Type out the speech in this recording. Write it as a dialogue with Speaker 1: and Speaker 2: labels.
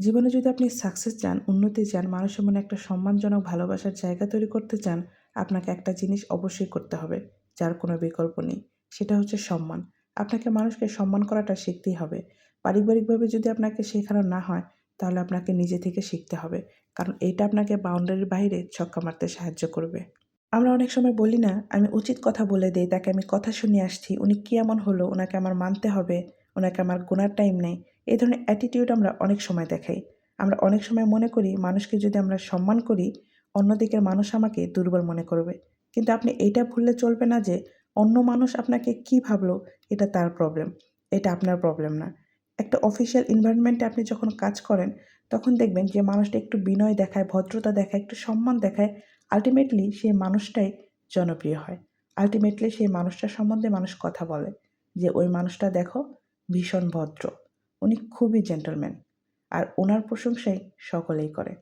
Speaker 1: জীবনে যদি আপনি সাকসেস চান, উন্নতি চান মানুষের মনে একটা সম্মানজনক, ভালোবাসার জায়গা তৈরি করতে চান, আপনাকে একটা জিনিস অবশ্যই করতে হবে, যার কোনো বিকল্প নেই। সেটা হচ্ছে সম্মান। আপনাকে মানুষকে সম্মান করাটা শিখতেই হবে। পারিবারিকভাবে যদি আপনাকে শেখানো না হয়, তাহলে আপনাকে নিজে থেকে শিখতে হবে। কারণ এইটা আপনাকে বাউন্ডারির বাইরে ছক্কা মারতে সাহায্য করবে। আমরা অনেক সময় বলি না, আমি উচিত কথা বলে দেই, তাকে আমি কথা শুনে আসছি, উনি কী এমন হলো, ওনাকে আমার মানতে হবে, ওনাকে আমার গোনার টাইম নেই। এই ধরনের অ্যাটিটিউড আমরা অনেক সময় দেখাই। আমরা অনেক সময় মনে করি, মানুষকে যদি আমরা সম্মান করি অন্য দিকের মানুষ আমাকে দুর্বল মনে করবে। কিন্তু আপনি এটা ভুললে চলবে না যে, অন্য মানুষ আপনাকে কী ভাবলো, এটা তার প্রবলেম এটা আপনার প্রবলেম না। একটা অফিসিয়াল এনভায়রনমেন্টে আপনি যখন কাজ করেন তখন দেখবেন যে মানুষটা একটু বিনয় দেখায়, ভদ্রতা দেখায়, একটু সম্মান দেখায় আলটিমেটলি সেই মানুষটাই জনপ্রিয় হয়। আলটিমেটলি সেই মানুষটার সম্বন্ধে মানুষ কথা বলে যে, ওই মানুষটা দেখো ভীষণ ভদ্র, উনি খুবই জেন্টলম্যান আর ওনার প্রশংসাই সকলেই করে।